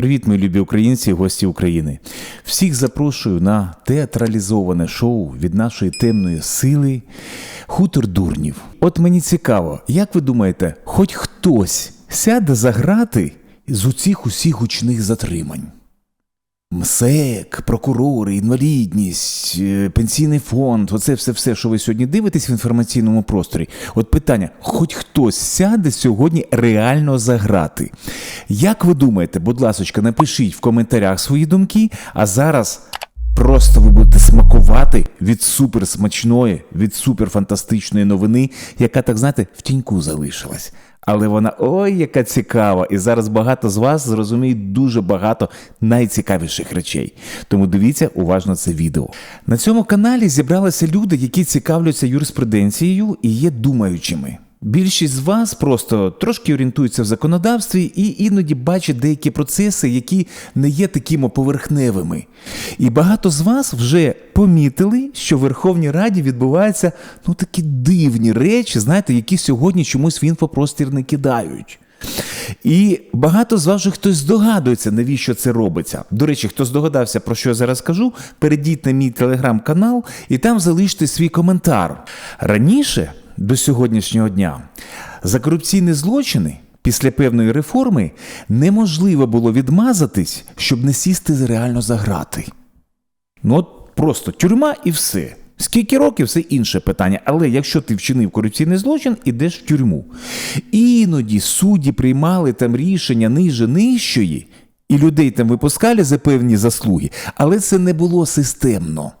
Привіт, мої любі українці гості України. Всіх запрошую на театралізоване шоу від нашої темної сили Хутор дурнів. От мені цікаво, як ви думаєте, хоч хтось сяде заграти з усіх усіх гучних затримань? МСЕК, прокурори, інвалідність, е, пенсійний фонд оце все, все, що ви сьогодні дивитесь в інформаційному просторі. От питання: хоч хтось сяде сьогодні реально заграти. Як ви думаєте, будь ласка, напишіть в коментарях свої думки, а зараз. Просто ви будете смакувати від суперсмачної, від суперфантастичної новини, яка, так знаєте, в тіньку залишилась. Але вона ой, яка цікава! І зараз багато з вас зрозуміють дуже багато найцікавіших речей. Тому дивіться уважно це відео. На цьому каналі зібралися люди, які цікавляться юриспруденцією і є думаючими. Більшість з вас просто трошки орієнтуються в законодавстві і іноді бачать деякі процеси, які не є такими поверхневими. І багато з вас вже помітили, що в Верховній Раді відбуваються ну такі дивні речі, знаєте, які сьогодні чомусь в інфопростір не кидають. І багато з вас вже хтось здогадується, навіщо це робиться. До речі, хто здогадався, про що я зараз кажу, перейдіть на мій телеграм-канал і там залиште свій коментар. Раніше, до сьогоднішнього дня, за корупційні злочини після певної реформи неможливо було відмазатись, щоб не сісти реально за грати. Ну от просто тюрма і все. Скільки років це інше питання. Але якщо ти вчинив корупційний злочин, ідеш в тюрму. Іноді судді приймали там рішення ниже нижчої, і людей там випускали за певні заслуги, але це не було системно.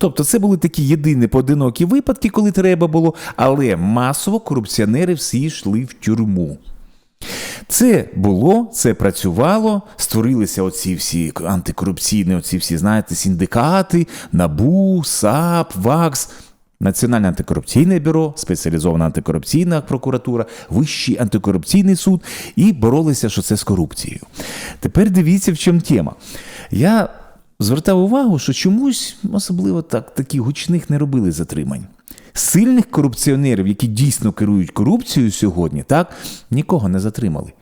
Тобто це були такі єдині поодинокі випадки, коли треба було, але масово корупціонери всі йшли в тюрму. Це було, це працювало, створилися оці всі антикорупційні, оці всі, знаєте, синдикати, НАБУ, САП, ВАКС, Національне антикорупційне бюро, спеціалізована антикорупційна прокуратура, Вищий антикорупційний суд і боролися, що це з корупцією. Тепер дивіться, в чому тема. Я звертав увагу, що чомусь, особливо так, таких гучних не робили затримань. Сильних корупціонерів, які дійсно керують корупцією сьогодні, так, нікого не затримали.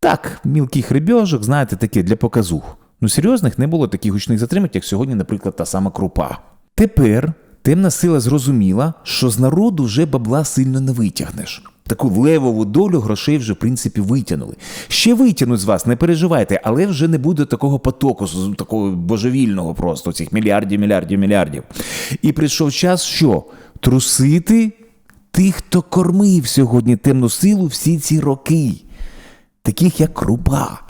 Так, мілких рибьожок, знаєте, таке для показух. Ну, серйозних не було таких гучних затримань, як сьогодні, наприклад, та сама крупа. Тепер темна сила зрозуміла, що з народу вже бабла сильно не витягнеш. Таку левову долю грошей вже, в принципі, витягнули. Ще витягнуть з вас, не переживайте, але вже не буде такого потоку, такого божевільного просто, цих мільярдів, мільярдів, мільярдів. І прийшов час, що? Трусити тих, хто кормив сьогодні темну силу всі ці роки, таких як крупа.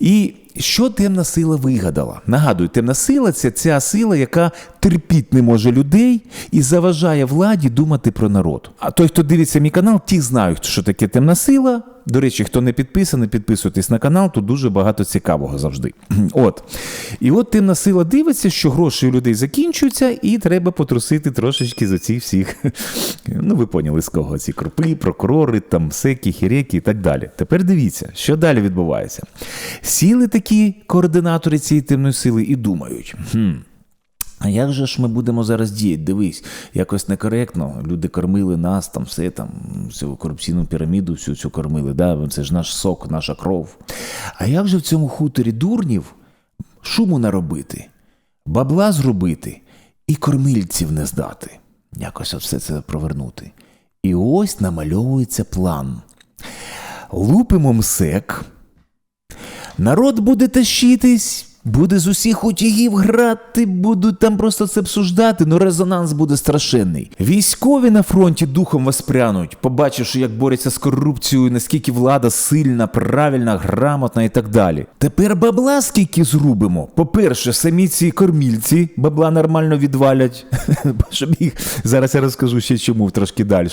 І що темна сила вигадала? Нагадую, темна сила це ця сила, яка терпіть не може людей і заважає владі думати про народ. А той, хто дивиться мій канал, ті знають, що таке темна сила. До речі, хто не підписаний, підписуйтесь на канал, тут дуже багато цікавого завжди. От. І от темна сила дивиться, що гроші у людей закінчуються, і треба потрусити трошечки за цих всіх. Ну, ви поняли, з кого ці крупи, прокурори, там секи, хіреки і так далі. Тепер дивіться, що далі відбувається. Сіли такі координатори цієї темної сили і думають. хм, а як же ж ми будемо зараз діяти? Дивись, якось некоректно. Люди кормили нас, там все там, всю корупційну піраміду, всю цю кормили. Да? Це ж наш сок, наша кров. А як же в цьому хуторі дурнів шуму наробити, бабла зробити і кормильців не здати? Якось от все це провернути. І ось намальовується план. Лупимо мсек, народ буде тащитись. Буде з усіх утягів грати, будуть там просто це обсуждати, ну резонанс буде страшенний. Військові на фронті духом воспрянуть, побачивши, як борються з корупцією, наскільки влада сильна, правильна, грамотна і так далі. Тепер бабла скільки зрубимо. По-перше, самі ці кормільці бабла нормально відвалять. Щоб їх зараз я розкажу ще чому трошки далі.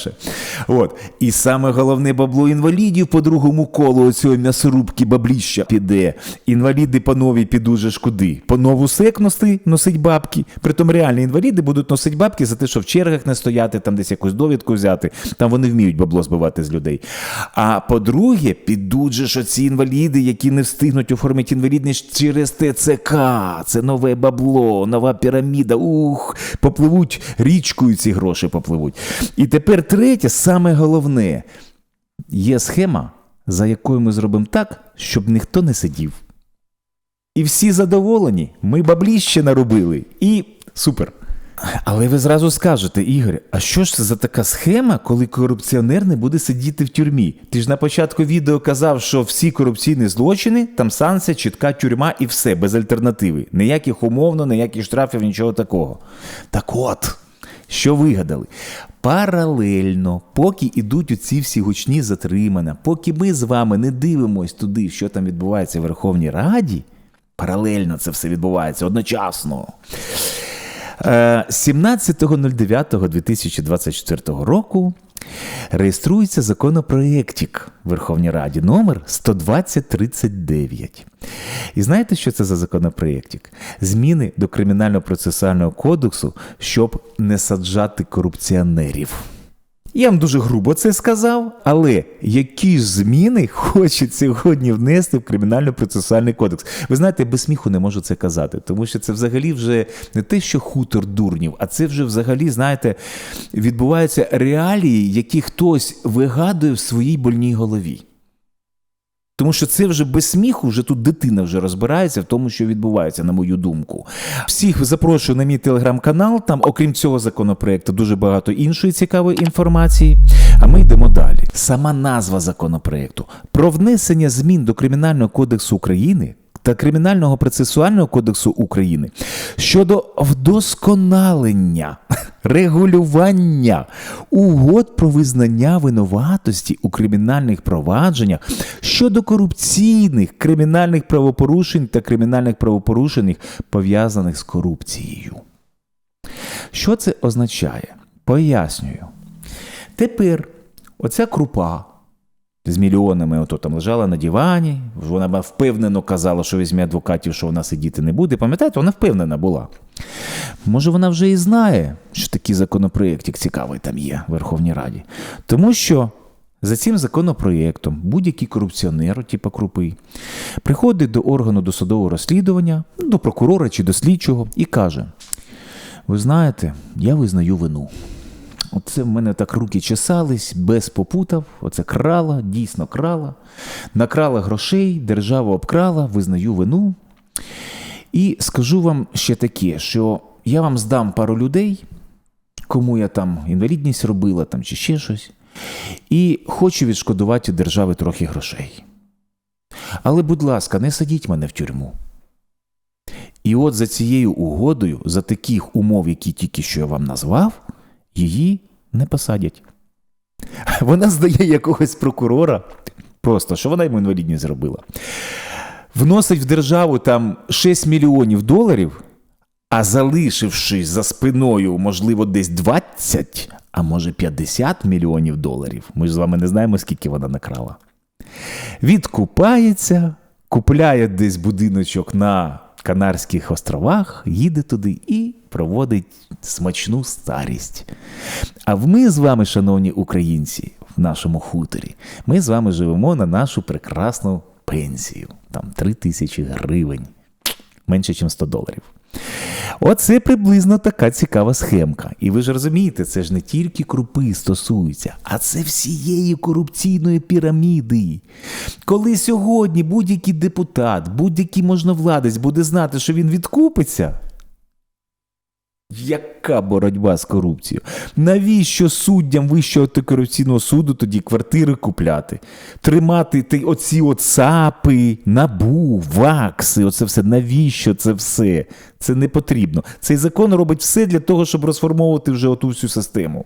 От. І саме головне бабло інвалідів по другому колу оцього м'ясорубки бабліща піде. Інваліди по новій підуть же ж куди? По нову сек носи, носить бабки. Притом реальні інваліди будуть носити бабки за те, що в чергах не стояти, там десь якусь довідку взяти. Там вони вміють бабло збивати з людей. А по-друге, підуть же ж оці інваліди, які не встигнуть оформити інвалідність через ТЦК. Це нове бабло, нова піраміда. Ух, попливуть річкою ці гроші попливуть. І тепер третє, саме головне, є схема, за якою ми зробимо так, щоб ніхто не сидів. І всі задоволені. Ми бабліще наробили. І супер. Але ви зразу скажете, Ігор, а що ж це за така схема, коли корупціонер не буде сидіти в тюрмі? Ти ж на початку відео казав, що всі корупційні злочини, там санкція, чітка тюрма і все, без альтернативи. Ніяких умовно, ніяких штрафів, нічого такого. Так от, що вигадали? Паралельно, поки ідуть оці всі гучні затримання, поки ми з вами не дивимось туди, що там відбувається в Верховній Раді, паралельно це все відбувається одночасно. Е, 17.09.2024 року реєструється законопроєктик в Верховній Раді номер 12039. І знаєте, що це за законопроєктик? Зміни до Кримінально-процесуального кодексу, щоб не саджати корупціонерів. Я вам дуже грубо це сказав, але які зміни хочуть сьогодні внести в кримінально-процесуальний кодекс? Ви знаєте, без сміху не можу це казати, тому що це взагалі вже не те, що хутор дурнів, а це вже взагалі, знаєте, відбуваються реалії, які хтось вигадує в своїй больній голові. Тому що це вже без сміху, вже тут дитина вже розбирається в тому, що відбувається, на мою думку. Всіх запрошую на мій телеграм-канал. Там, окрім цього законопроекту, дуже багато іншої цікавої інформації. А ми йдемо далі. Сама назва законопроекту про внесення змін до Кримінального кодексу України. Та Кримінального процесуального кодексу України щодо вдосконалення регулювання угод про визнання винуватості у кримінальних провадженнях щодо корупційних кримінальних правопорушень та кримінальних правопорушень, пов'язаних з корупцією. Що це означає? Пояснюю. Тепер оця крупа з мільйонами ото там лежала на дивані, вона впевнено казала, що візьме адвокатів, що вона сидіти не буде. Пам'ятаєте, вона впевнена була. Може, вона вже і знає, що такий законопроєктик цікавий там є в Верховній Раді. Тому що за цим законопроєктом будь-який корупціонер, типу крупи, приходить до органу досудового розслідування, до прокурора чи до слідчого і каже: Ви знаєте, я визнаю вину. Оце в мене так руки чесались, без попутав. Оце крала, дійсно крала. Накрала грошей, держава обкрала, визнаю вину. І скажу вам ще таке, що я вам здам пару людей, кому я там інвалідність робила там, чи ще щось, і хочу відшкодувати держави трохи грошей. Але, будь ласка, не садіть мене в тюрму. І от за цією угодою, за таких умов, які тільки що я вам назвав, її не посадять. Вона здає якогось прокурора, просто що вона йому інвалідність зробила. Вносить в державу там 6 мільйонів доларів, а залишивши за спиною, можливо, десь 20, а може 50 мільйонів доларів. Ми ж з вами не знаємо, скільки вона накрала. Відкупається, купляє десь будиночок на Канарських островах, їде туди і проводить смачну старість. А ми з вами, шановні українці, в нашому хуторі, ми з вами живемо на нашу прекрасну пенсію. Там 3 тисячі гривень, менше, ніж 100 доларів. Оце приблизно така цікава схемка. І ви ж розумієте, це ж не тільки крупи стосується, а це всієї корупційної піраміди. Коли сьогодні будь-який депутат, будь-який можновладець буде знати, що він відкупиться. Яка боротьба з корупцією? Навіщо суддям Вищого антикорупційного суду тоді квартири купляти? Тримати ти оці от САПи, набу, вакси, оце все. Навіщо це все? Це не потрібно. Цей закон робить все для того, щоб розформовувати вже оту всю систему.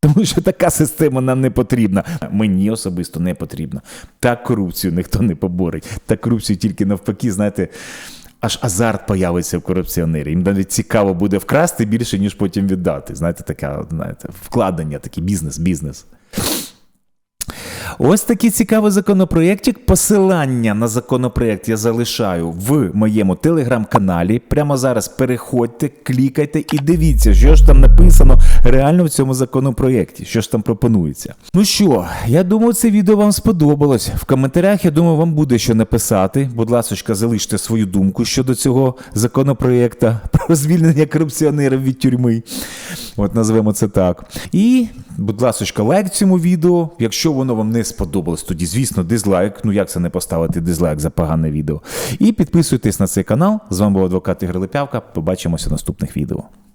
Тому що така система нам не потрібна. Мені особисто не потрібна. Так корупцію ніхто не поборить. Так корупцію тільки навпаки, знаєте, аж азарт появиться в корупціонері. Їм навіть цікаво буде вкрасти більше, ніж потім віддати. Знаєте, таке знаєте, вкладення, такий бізнес, бізнес. Ось такий цікавий законопроєктик. Посилання на законопроєкт я залишаю в моєму телеграм-каналі. Прямо зараз переходьте, клікайте і дивіться, що ж там написано реально в цьому законопроєкті, що ж там пропонується. Ну що, я думаю, це відео вам сподобалось. В коментарях, я думаю, вам буде що написати. Будь ласка, залиште свою думку щодо цього законопроєкта про звільнення корупціонерів від тюрми. От назвемо це так. І, будь ласка, лайк цьому відео. Якщо воно вам не сподобалось, тоді, звісно, дизлайк. Ну як це не поставити дизлайк за погане відео. І підписуйтесь на цей канал. З вами був адвокат Ігор Лепявка. Побачимося в наступних відео.